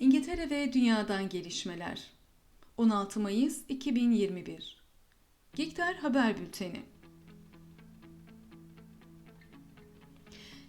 İngiltere ve Dünyadan Gelişmeler. 16 Mayıs 2021 Gikter Haber Bülteni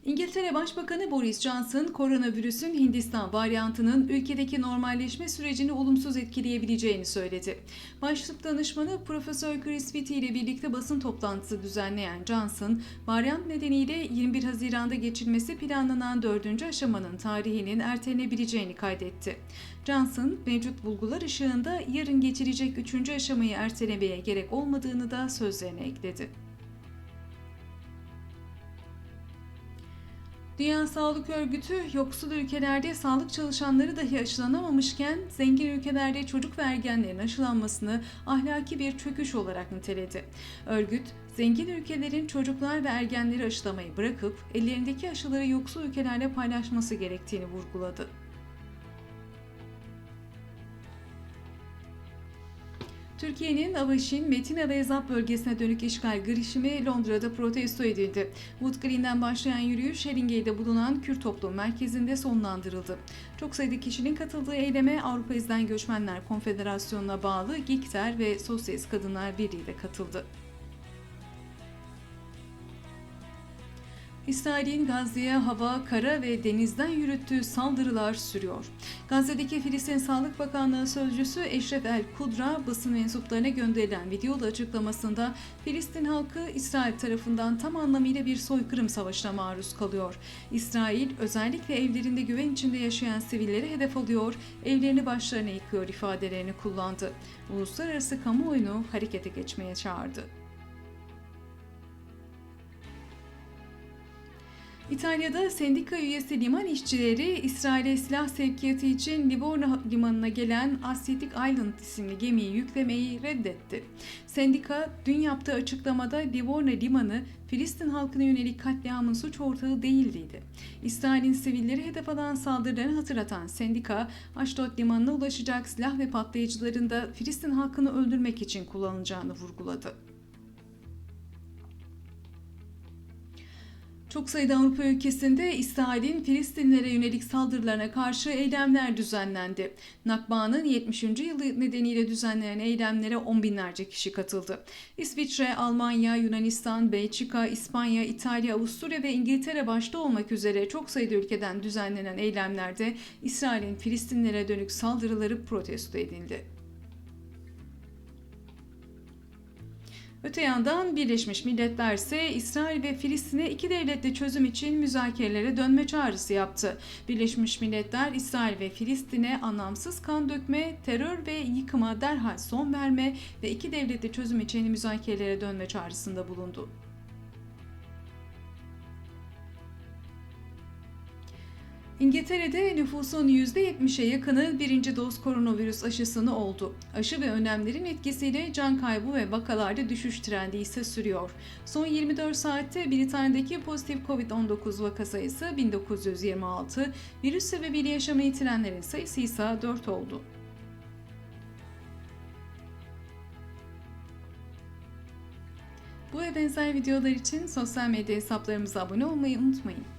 İngiltere Başbakanı Boris Johnson, koronavirüsün Hindistan varyantının ülkedeki normalleşme sürecini olumsuz etkileyebileceğini söyledi. Başlık danışmanı Profesör Chris Whitty ile birlikte basın toplantısı düzenleyen Johnson, varyant nedeniyle 21 Haziran'da geçilmesi planlanan 4. aşamanın tarihinin ertelenebileceğini kaydetti. Johnson, mevcut bulgular ışığında yarın geçilecek 3. aşamayı ertelemeye gerek olmadığını da sözlerine ekledi. Dünya Sağlık Örgütü yoksul ülkelerde sağlık çalışanları dahi aşılanamamışken zengin ülkelerde çocuk ve ergenlerin aşılanmasını ahlaki bir çöküş olarak niteledi. Örgüt, zengin ülkelerin çocuklar ve ergenleri aşılamayı bırakıp ellerindeki aşıları yoksul ülkelerle paylaşması gerektiğini vurguladı. Türkiye'nin Avaşin, Metina ve Zap bölgesine dönük işgal girişimi Londra'da protesto edildi. Wood Green'den başlayan yürüyüş Haringey'de bulunan Kürt Toplum Merkezi'nde sonlandırıldı. Çok sayıda kişinin katıldığı eyleme Avrupa İzden Göçmenler Konfederasyonu'na bağlı GİKTER ve Sosyalist Kadınlar Birliği de katıldı. İsrail'in Gazze'ye hava, kara ve denizden yürüttüğü saldırılar sürüyor. Gazze'deki Filistin Sağlık Bakanlığı sözcüsü Eşref El Kudra basın mensuplarına gönderilen videolu açıklamasında Filistin halkı İsrail tarafından tam anlamıyla bir soykırım savaşına maruz kalıyor. İsrail özellikle evlerinde güven içinde yaşayan sivilleri hedef alıyor, evlerini başlarına yıkıyor ifadelerini kullandı. Uluslararası kamuoyunu harekete geçmeye çağırdı. İtalya'da sendika üyesi liman işçileri İsrail'e silah sevkiyatı için Livorno limanına gelen Asiatic Island isimli gemiyi yüklemeyi reddetti. Sendika dün yaptığı açıklamada Livorno limanı Filistin halkına yönelik katliamın suç ortağı değildiydi. İsrail'in sivilleri hedef alan saldırılarını hatırlatan sendika, Ashdod limanına ulaşacak silah ve patlayıcıların da Filistin halkını öldürmek için kullanılacağını vurguladı. Çok sayıda Avrupa ülkesinde İsrail'in Filistinlere yönelik saldırılarına karşı eylemler düzenlendi. Nakba'nın 70. yılı nedeniyle düzenlenen eylemlere on binlerce kişi katıldı. İsviçre, Almanya, Yunanistan, Belçika, İspanya, İtalya, Avusturya ve İngiltere başta olmak üzere çok sayıda ülkeden düzenlenen eylemlerde İsrail'in Filistinlere dönük saldırıları protesto edildi. Öte yandan Birleşmiş Milletler ise İsrail ve Filistin'e iki devletli çözüm için müzakerelere dönme çağrısı yaptı. Birleşmiş Milletler İsrail ve Filistin'e anlamsız kan dökme, terör ve yıkıma derhal son verme ve iki devletli çözüm için müzakerelere dönme çağrısında bulundu. İngiltere'de nüfusun %70'e yakını birinci doz koronavirüs aşısını oldu. Aşı ve önlemlerin etkisiyle can kaybı ve vakalarda düşüş trendi ise sürüyor. Son 24 saatte Britanya'daki pozitif COVID-19 vaka sayısı 1926, virüs sebebiyle yaşamı yitirenlerin sayısı ise 4 oldu. Bu ve benzer videolar için sosyal medya hesaplarımıza abone olmayı unutmayın.